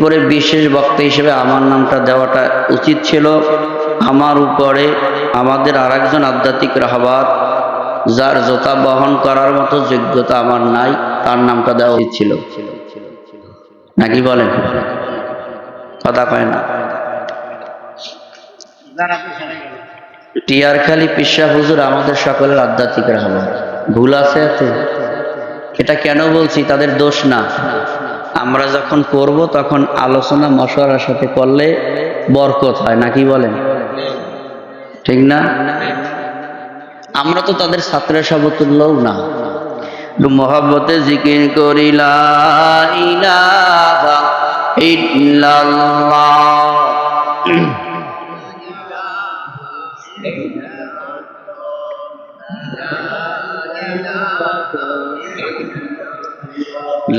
এরপরে বিশেষ বক্তা হিসেবে আমার নামটা দেওয়াটা উচিত ছিল। আমার উপরে আমাদের আর একজন আধ্যাত্মিক রাহবার, যার জোতা বহন করার মতো যোগ্যতা আমার নাই, তার নামটা দেওয়া উচিত ছিল। নাকি বলেন? কথা কয় না। টিয়ারখালি পিসা হুজুর আমাদের সকলের আধ্যাত্মিক রাহবার। ভুল আছে এটা কেন বলছি? তাদের দোষ না। আমরা যখন করব, তখন আলোচনা, মশওয়ারার সাথে করলে বরকত হয় নাকি বলেন? ঠিক না? আমরা তো তাদের ছাত্রের সমতুল্যও না। মহাব্বতে জিকির করিলা ইলাহা ইল্লাল্লাহ।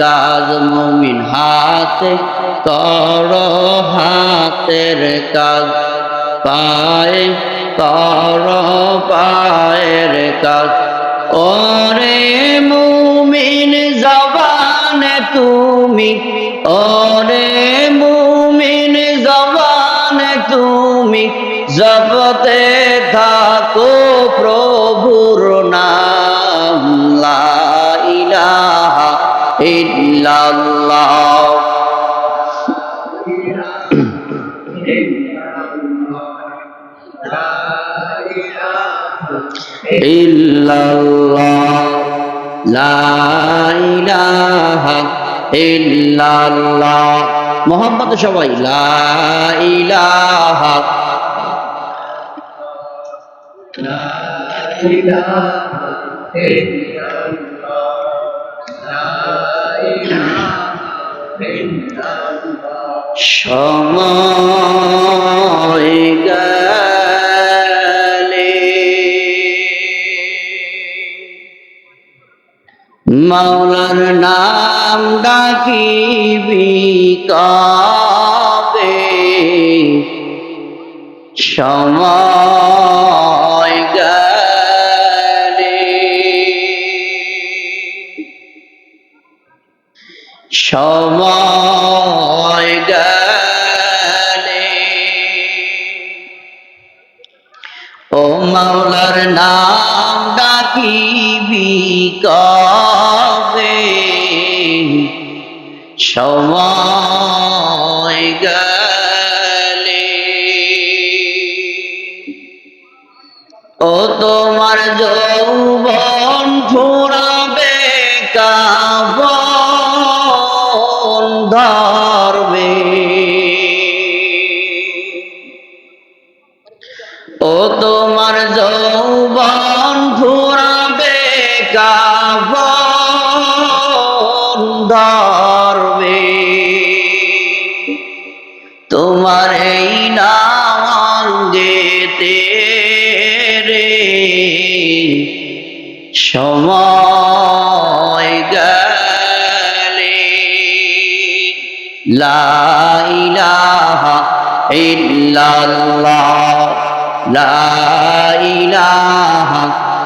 কাজ মুমিন হাতে করো, হাতের কাজ পায়, করো, পায়ের কাজ। ওরে মুমিন জবানে তুমি, ওরে মুমিন জবানে তুমি, জগতে ইল্লাল্লাহ ইল্লাল্লাহ লা ইল্লাল্লাহ। মোহাম্মদ সবাই লা ইলাহা সময় গেলে মাওলার নাম ডাকিবি কবে? সময় মাওলার নাম ডাকিবি কবে? সময় গেলে। ও তোমার যৌবন ফুরাবে কাবন ধরবে। তোমার এই নামাঙ্গেতে রে। সময় গেলে লা ইলাহা ইল্লাল্লাহ লা ইলাহা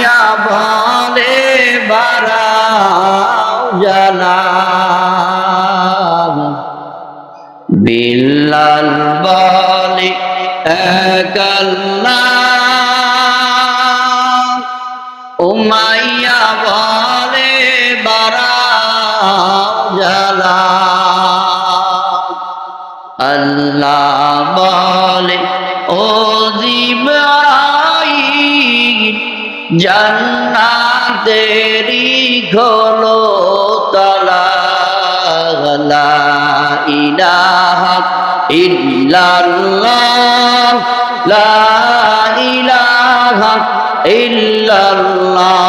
মাইয়া বলে বারাও জালা বিল্লাল বলে একাল্লা জান্নাতেরি খোলো তালা ইলাহা ইল্লাল্লাহ। লা ইলাহা ইল্লাল্লাহ।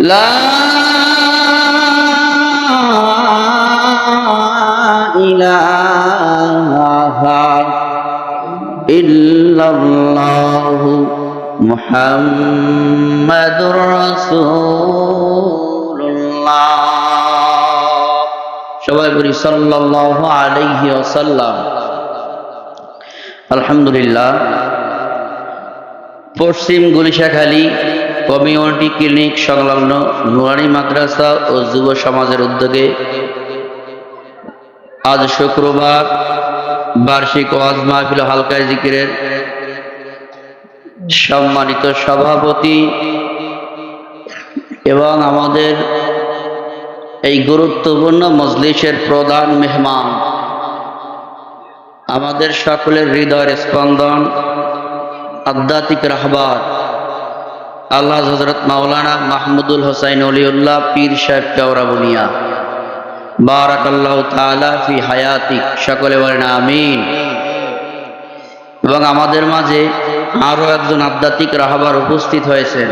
লা ইল্লাল্লাহ আলহামদুলিল্লাহ। পশ্চিম গুলিশাখালী কমিউনিটি ক্লিনিক সংলগ্ন নুরানি মাদ্রাসা ও যুব সমাজের উদ্যোগে আজ শুক্রবার বার্ষিক ওয়াজ মাহফিল হালকায় জিকিরের সম্মানিত সভাপতি এবং আমাদের এই গুরুত্বপূর্ণ মজলিসের প্রধান মেহমান, আমাদের সকলের হৃদয়ের স্পন্দন, আধ্যাত্মিক রাহবার আল্লাহ হজরত মাওলানা মাহমুদুল হোসাইন অলিউল্লাহ পীর সাহেব কেওরাবুনিয়া বারাক আল্লাহ তালা ফি হায়াতিক, সকলে বলেন আমিন। এবং আমাদের মাঝে আরও একজন আধ্যাত্মিক রাহবার উপস্থিত হয়েছেন।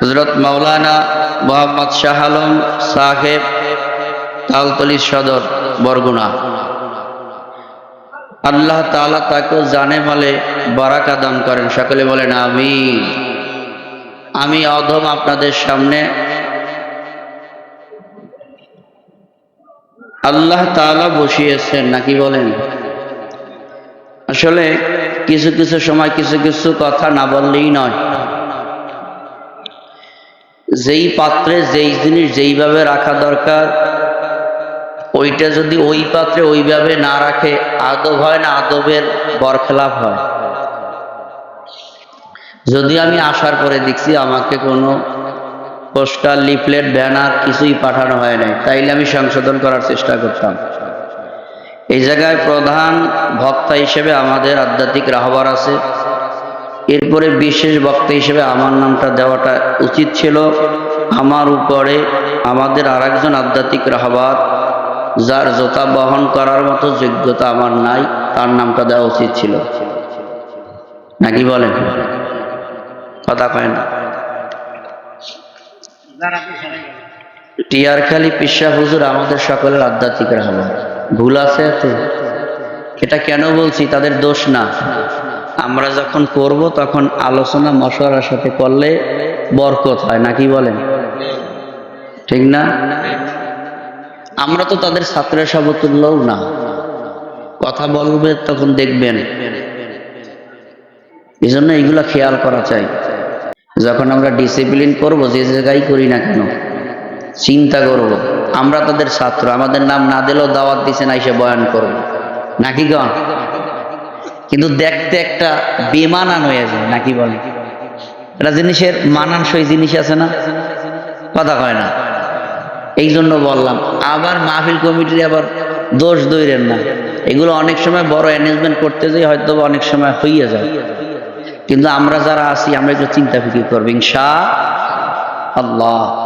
হজরত মাওলানা মোহাম্মদ শাহ আলম সাহেব তালতলি সদর, বরগুনা। আল্লাহ তাআলা তাকেও জানে বলে বারাকা দান করেন। সকলে বলেন আমি আমি অধম আপনাদের সামনে আল্লাহ তাআলা বসিয়েছেন, নাকি বলেন? আসলে কিছু কিছু সময় কিছু কিছু কথা না বললেই নয়। যেই পাত্রে যেই জিনিস যেইভাবে রাখা দরকার, ওইটা যদি ওই পাত্রে ওইভাবে না রাখে, আদব হয় না আদবের বরখেলাপ হয়। যদি আমি আসার পরে দেখছি আমাকে কোনো পোস্টার লিফলেট, ব্যানার কিছুই পাঠানো হয় নাই, তাইলে আমি সংশোধন করার চেষ্টা করতাম। এই জায়গায় প্রধান বক্তা হিসেবে আমাদের আধ্যাত্মিক রাহবার আছে। এরপরে বিশেষ বক্তা হিসেবে আমার নামটা দেওয়াটা উচিত ছিল। আমার উপরে আমাদের আরেকজন আধ্যাত্মিক রাহবার, যার জোতা বহন করার মতো যোগ্যতা আমার নাই, তার নামটা দেওয়া উচিত ছিল। নাকি বলেন? কথা কয় না। টিয়ারখালী পিসা হুজুর আমাদের সকলের আধ্যাত্মিক রাহবার। ভুল আছে এতে? এটা কেন বলছি? তাদের দোষ না। আমরা যখন করব, তখন আলোচনা, মশওয়ারার সাথে করলে বরকত হয় নাকি বলেন? ঠিক না? আমরা তো তাদের ছাত্রের সমতুল্যও না। কথা বলবে, তখন দেখবেন। এই জন্য এইগুলা খেয়াল করা চাই। যখন আমরা ডিসিপ্লিন করব, যে জায়গায় করি না কেন, চিন্তা করব। আমরা তাদের ছাত্র, আমাদের নাম না দিলেও দাওয়াত দিছে না, এসে বয়ান করব। নাকি গণ কিন্তু দেখতে একটা বেমানান হয়ে যায়, নাকি বলে? একটা জিনিসের মানানসই জিনিস আছে না? কথা কয় না। এই জন্য বললাম, আবার মাহফিল কমিটির আবার দোষ দৈরেন না। এগুলো অনেক সময় বড় অ্যারেঞ্জমেন্ট করতে যাই হয়তো অনেক সময় হইয়া যায়। কিন্তু আমরা যারা আছি, আমরা একটু চিন্তা ফিকির করব, ইনশা আল্লাহ।